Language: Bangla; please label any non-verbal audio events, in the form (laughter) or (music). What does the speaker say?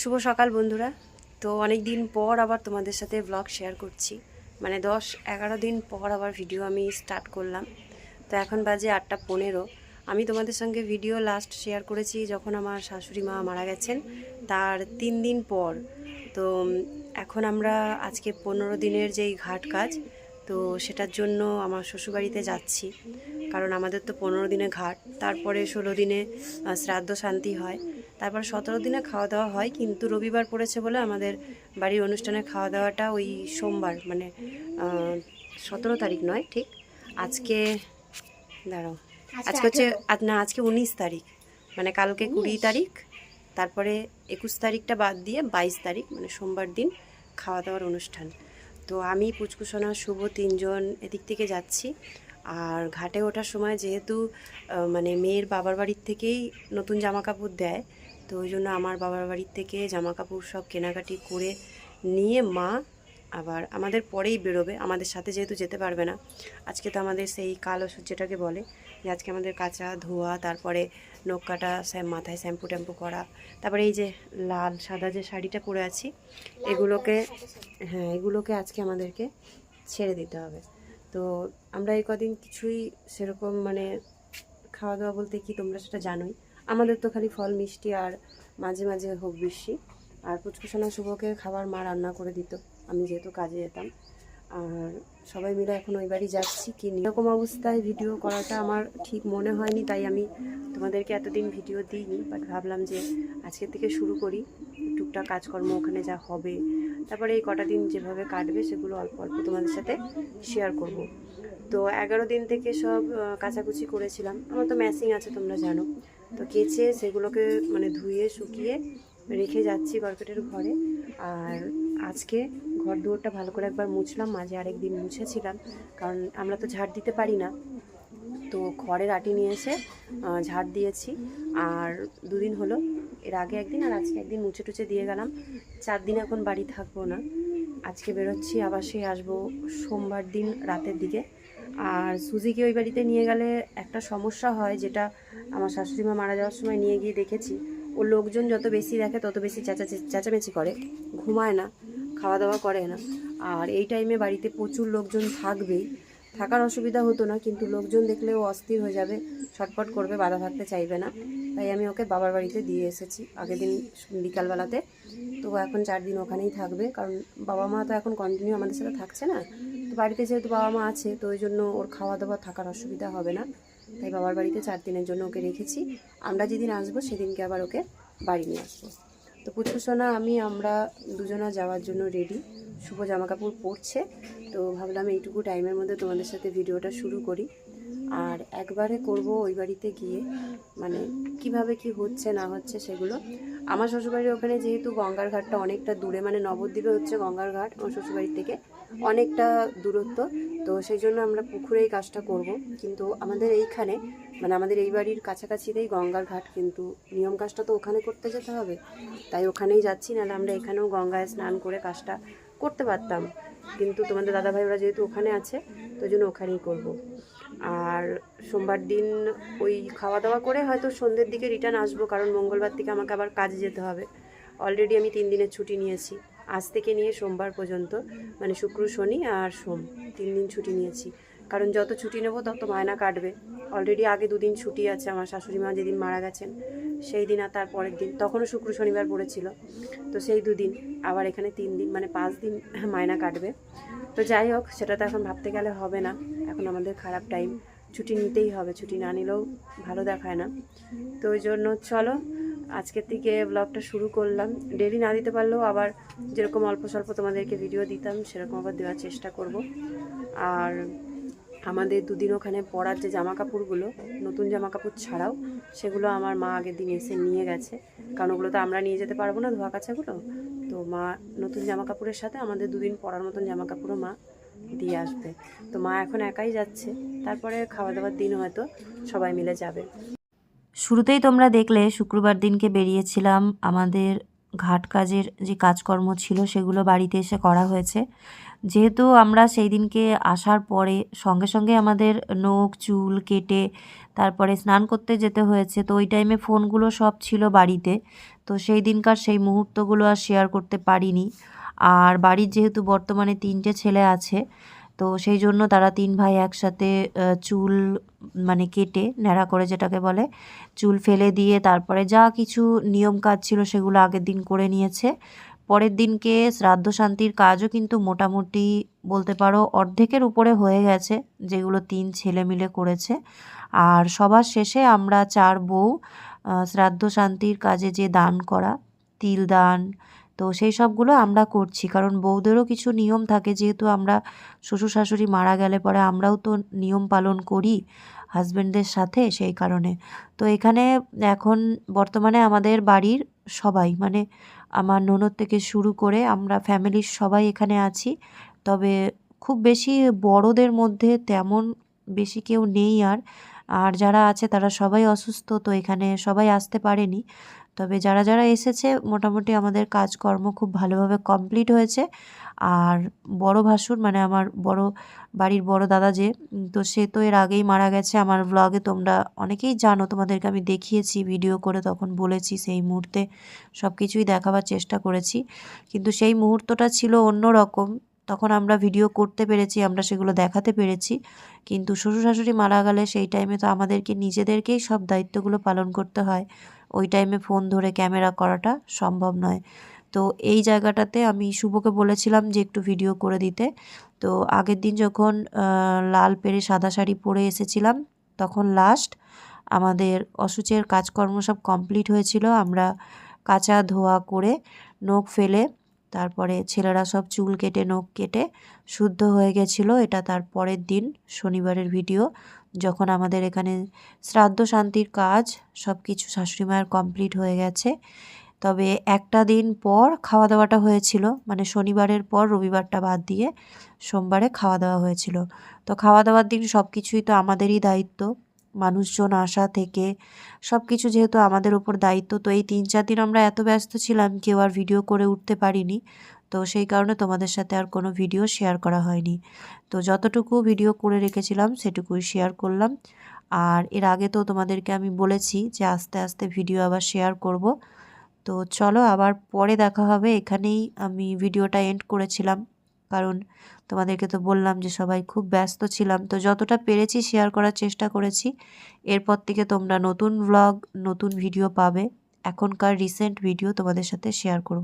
শুভ সকাল বন্ধুরা। তো অনেক দিন পর আবার তোমাদের সাথে ব্লগ শেয়ার করছি। মানে দশ এগারো দিন পর আবার ভিডিও আমি স্টার্ট করলাম। তো এখন বাজে আটটা পনেরো। আমি তোমাদের সঙ্গে ভিডিও লাস্ট শেয়ার করেছি যখন আমার শাশুড়ি মা মারা গেছেন। তার তিন দিন পর। তো এখন আমরা আজকে পনেরো দিনের যেই ঘাট কাজ, তো সেটার জন্য আমার শ্বশুরবাড়িতে যাচ্ছি। কারণ আমাদের তো পনেরো দিনে ঘাট। তারপরে ষোলো দিনে শ্রাদ্ধ শান্তি হয়। তারপর সতেরো দিনে খাওয়া দাওয়া হয় কিন্তু রবিবার পড়েছে বলে আমাদের বাড়ির অনুষ্ঠানে খাওয়া দাওয়াটা ওই সোমবার মানে সতেরো তারিখ নয় ঠিক? আজকে দাঁড়াও আজকে হচ্ছে আজ- না আজকে উনিশ তারিখ মানে কালকে কুড়ি তারিখ তারপরে একুশ তারিখটা বাদ দিয়ে বাইশ তারিখ মানে সোমবার দিন খাওয়া দাওয়ার অনুষ্ঠান। তো আমি পুচকুসোনা শুভ তিনজন এদিক থেকে যাচ্ছি। আর ঘাটে ওঠার সময় যেহেতু মানে মেয়ের বাবার বাড়ির থেকেই নতুন জামা কাপড় দেয় তো ওই জন্য আমার বাবার বাড়ির থেকে জামা কাপড় সব কেনাকাটি করে নিয়ে মা আবার আমাদের পরেই বেরোবে আমাদের সাথে যেহেতু যেতে পারবে না। আজকে তো আমাদের সেই কালো সূর্যটাকে বলে যে আজকে আমাদের কাঁচা ধোয়া তারপরে নখ কাটা মাথায় শ্যাম্পু ট্যাম্পু করা তারপরে এই যে লাল সাদা যে শাড়িটা পরে আছি এগুলোকে হ্যাঁ এগুলোকে আজকে আমাদেরকে ছেড়ে দিতে হবে। তো আমরা এই কদিন কিছুই সেরকম মানে খাওয়া দাওয়া বলতে কি তোমরা সেটা জানোই। আমাদের তো খালি ফল, মিষ্টি আর মাঝে মাঝে হোক বেশি। আর পুচকুসোনা শুভকে খাবার মা রান্না করে দিত। আমি যেহেতু কাজে যেতাম। আর সবাই মিলে এখন ওই বাড়ি যাচ্ছি। কি এরকম অবস্থায় ভিডিও করাটা আমার ঠিক মনে হয়নি, তাই আমি তোমাদেরকে এতদিন ভিডিও দিইনি। বাট ভাবলাম যে আজকের থেকে শুরু করি। টুকটাক কাজকর্ম ওখানে যা হবে তারপরে এই কটা দিন যেভাবে কাটবে সেগুলো অল্প অল্প তোমাদের সাথে শেয়ার করব। তো এগারো দিন থেকে সব কাচাকুচি করেছিলাম। আমার তো ম্যাসিং আছে, তোমরা জানো। তো কেচে সেগুলোকে মানে ধুয়ে, শুকিয়ে রেখে যাচ্ছি কার্পেটের ঘরে। আর আজকে ঘর দুয়ারটা ভালো করে একবার মুছলাম। মাঝে আরেক দিন মুছেছিলাম। কারণ আমরা তো ঝাড় দিতে পারি না। তো খড়ের আটি নিয়ে এসে ঝাড় দিয়েছি। আর দুদিন হলো, এর আগে একদিন আর আজকে একদিন মুছে টুছে দিয়ে গেলাম। চার দিন এখন বাড়ি থাকব না। আজকে বেরোচ্ছি, আবার সেই আসব সোমবার দিন রাতের দিকে। আর সুজিকে ওই বাড়িতে নিয়ে গেলে একটা সমস্যা হয়, যেটা আমার শাশুড়ি মা মারা যাওয়ার সময় নিয়ে গিয়ে দেখেছি। ও লোকজন যত বেশি দেখে, তত বেশি চেঁচা চেঁচামেচি করে। ঘুমায় না, খাওয়া দাওয়া করে না। আর এই টাইমে বাড়িতে প্রচুর লোকজন থাকবেই। থাকার অসুবিধা হতো না, কিন্তু লোকজন দেখলে ও অস্থির হয়ে যাবে ছটপট করবে, বাধা থাকতে চাইবে না। তাই আমি ওকে বাবার বাড়িতে দিয়ে এসেছি, আগের দিন বিকালবেলাতে। তো এখন চার দিন ওখানেই থাকবে, কারণ বাবা মা তো এখন কন্টিনিউ আমাদের সাথে থাকছে না। তো বাড়িতে যেহেতু বাবা মা আছে, তো ওই জন্য ওর খাওয়া দাওয়া থাকার অসুবিধা হবে না। তাই বাবার বাড়িতে চার দিনের জন্য ওকে রেখেছি। আমরা যেদিন আসব, সেদিনকে আবার ওকে বাড়ি নিয়ে আসব। তো পুচকুসোনা আমি, আমরা দুজনা যাওয়ার জন্য রেডি শুভ জামা কাপড় পরছে, তো ভাবলাম এইটুকু টাইমের মধ্যে তোমাদের সাথে ভিডিওটা শুরু করি। আর একবারে করব ওই বাড়িতে গিয়ে মানে কীভাবে কি হচ্ছে, না হচ্ছে সেগুলো। আমার শ্বশুরবাড়ির ওখানে যেহেতু গঙ্গার ঘাটটা অনেকটা দূরে মানে নবদ্বীপে হচ্ছে গঙ্গার ঘাট, আমার শ্বশুরবাড়ির থেকে। অনেকটা দূরত্ব। তো সেই জন্য আমরা পুকুরেই কাজটা করব। কিন্তু আমাদের এইখানে মানে আমাদের এই বাড়ির কাছাকাছিতেই গঙ্গার ঘাট, কিন্তু নিয়ম কাজটা তো ওখানে করতে যেতে হবে। তাই ওখানেই যাচ্ছি, নাহলে আমরা এখানেও গঙ্গায় স্নান করে কাজটা করতে পারতাম। কিন্তু তোমাদের দাদাভাই ওরা যেহেতু ওখানে আছে, তো জন্য ওখানেই করব। আর সোমবার দিন ওই খাওয়া দাওয়া করে হয়তো সন্ধ্যের দিকে রিটার্ন আসব, কারণ মঙ্গলবার থেকে আমাকে আবার কাজে যেতে হবে। অলরেডি আমি তিন দিনের ছুটি নিয়েছি। আজ থেকে নিয়ে সোমবার পর্যন্ত মানে শুক্র, শনি আর সোম, তিন দিন ছুটি নিয়েছি। কারণ যত ছুটি নেব তত মায়না কাটবে। অলরেডি আগে দুদিন ছুটি আছে, আমার শাশুড়ি মা যেদিন মারা গেছেন, সেই দিন আর তার পরের দিন। তখনও শুক্র, শনিবার পড়েছিল। তো সেই দুদিন, আবার এখানে তিন দিন মানে পাঁচ দিন (laughs) মায়না কাটবে। তো যাই হোক, সেটা তো এখন ভাবতে গেলে হবে না। এখন আমাদের খারাপ টাইম ছুটি নিতেই হবে। ছুটি না নিলেও ভালো দেখায় না। তো ওই জন্য চলো আজকের থেকে ব্লগটা শুরু করলাম। ডেলি না দিতে পারলেও আবার যেরকম অল্প স্বল্প তোমাদেরকে ভিডিও দিতাম, সেরকম আবার দেওয়ার চেষ্টা করব। আর আমাদের দুদিন ওখানে পরার যে জামা কাপড়গুলো নতুন জামা কাপড় ছাড়াও, সেগুলো আমার মা আগের দিন এসে নিয়ে গেছে। কারণ ওগুলো তো আমরা নিয়ে যেতে পারব না ধোয়া কাছাগুলো তো মা নতুন জামা কাপড়ের সাথে আমাদের দুদিন পরার মতন জামা কাপড়ও মা দিয়ে আসবে। তো মা এখন একাই যাচ্ছে। তারপরে খাওয়া দাওয়ার দিন হয়তো সবাই মিলে যাবে। শুরুতেই তোমরা দেখলে শুক্রবার দিনকে বেরিয়েছিলাম। আমাদের ঘাট কাজের যে কাজকর্ম ছিল সেগুলো বাড়িতে এসে করা হয়েছে। যেহেতু আমরা সেই দিনকে আসার পরে সঙ্গে সঙ্গে আমাদের নখ, চুল কেটে তারপরে স্নান করতে যেতে হয়েছে, তো ওই টাইমে ফোনগুলো সব ছিল বাড়িতে। তো সেই দিনকার সেই মুহূর্তগুলো আর শেয়ার করতে পারিনি। আর বাড়ির যেহেতু বর্তমানে তিনটে ছেলে আছে তো সেই জন্য তারা তিন ভাই একসাথে চুল মানে কেটে ন্যাড়া করে যেটাকে বলে, চুল ফেলে দিয়ে তারপরে যা কিছু নিয়ম কাজ ছিল সেগুলো আগের দিন করে নিয়েছে। পরের দিনকে শ্রাদ্ধ শান্তির কাজও কিন্তু মোটামুটি বলতে পারো অর্ধেকের উপরে হয়ে গেছে, যেগুলো তিন ছেলে মিলে করেছে। আর সবার শেষে আমরা চার বউ শ্রাদ্ধ শান্তির কাজে যে দান করা, তিল দান তো সেই সবগুলো আমরা করছি। কারণ বউদেরও কিছু নিয়ম থাকে, যেহেতু আমরা শ্বশুর শাশুড়ি মারা গেলে পরে আমরাও তো নিয়ম পালন করি হাজব্যান্ডদের সাথে সেই কারণে। তো এখানে এখন বর্তমানে আমাদের বাড়ির সবাই মানে আমার ননদ থেকে শুরু করে আমরা ফ্যামিলির সবাই এখানে আছি। তবে খুব বেশি বড়দের মধ্যে তেমন বেশি কেউ নেই আর। আর যারা আছে তারা সবাই অসুস্থ, তো এখানে সবাই আসতে পারেনি। তবে যারা যারা এসেছে, মোটামুটি আমাদের কাজকর্ম খুব ভালোভাবে কমপ্লিট হয়েছে। আর বড় ভাসুর মানে আমার বড় বাড়ির বড় দাদা যে, তো সে তো এর আগেই মারা গেছে। আমার ব্লগে তোমরা অনেকেই জানো, তোমাদেরকে আমি দেখিয়েছি ভিডিও করে তখন বলেছি, সেই মুহূর্তে সব কিছুই দেখাবার চেষ্টা করেছি। কিন্তু সেই মুহূর্তটা ছিল অন্য রকম তখন আমরা ভিডিও করতে পেরেছি, আমরা সেগুলো দেখাতে পেরেছি। কিন্তু শ্বশুর শাশুড়ি মারা গেলে সেই টাইমে তো আমাদেরকে নিজেদেরকেই সব দায়িত্বগুলো পালন করতে হয়। ওই টাইমে ফোন ধরে ক্যামেরা করাটা সম্ভব নয়। তো এই জায়গাটাতে আমি শুভকে বলেছিলাম যে একটু ভিডিও করে দিতে। তো আগের দিন যখন লাল পেরে সাদা শাড়ি পরে এসেছিলাম, তখন লাস্ট আমাদের অসুচের কাজকর্ম সব কমপ্লিট হয়েছিল। আমরা কাঁচা ধোয়া করে নখ ফেলে, তারপরে ছেলেরা সব চুল কেটে, নখ কেটে শুদ্ধ হয়ে গেছিল। এটা তার পরের দিন, শনিবারের ভিডিও যখন আমাদের এখানে শ্রাদ্ধ শান্তির কাজ সব কিছু শাশুড়ি মায়ের কমপ্লিট হয়ে গেছে। তবে একটা দিন পর খাওয়া দাওয়াটা হয়েছিল মানে শনিবারের পর রবিবারটা বাদ দিয়ে সোমবারে খাওয়া দাওয়া হয়েছিল। তো খাওয়া দাওয়ার দিন সব কিছুই তো আমাদেরই দায়িত্ব, মানুষজন আসা থেকে। সব কিছু যেহেতু আমাদের ওপর দায়িত্ব, তো এই তিন চার দিন আমরা এত ব্যস্ত ছিলাম, কেউ আর ভিডিও করে উঠতে পারিনি। তো সেই কারণে তোমাদের সাথে আর কোনো ভিডিও শেয়ার করা হয়নি। তো যতটুকু ভিডিও করে রেখেছিলাম, সেটুকুই শেয়ার করলাম। আর এর আগে তো তোমাদেরকে আমি বলেছি যে আস্তে আস্তে ভিডিও আবার শেয়ার করব। তো চলো আবার পরে দেখা হবে। এখানেই আমি ভিডিওটা এন্ড করেছিলাম। কারণ তোমাদেরকে তো বললাম যে সবাই খুব ব্যস্ত ছিলাম। তো যতটা পেরেছি শেয়ার করার চেষ্টা করেছি। এরপর থেকে তোমরা নতুন ব্লগ নতুন ভিডিও পাবে। এখনকার রিসেন্ট ভিডিও তোমাদের সাথে শেয়ার করব।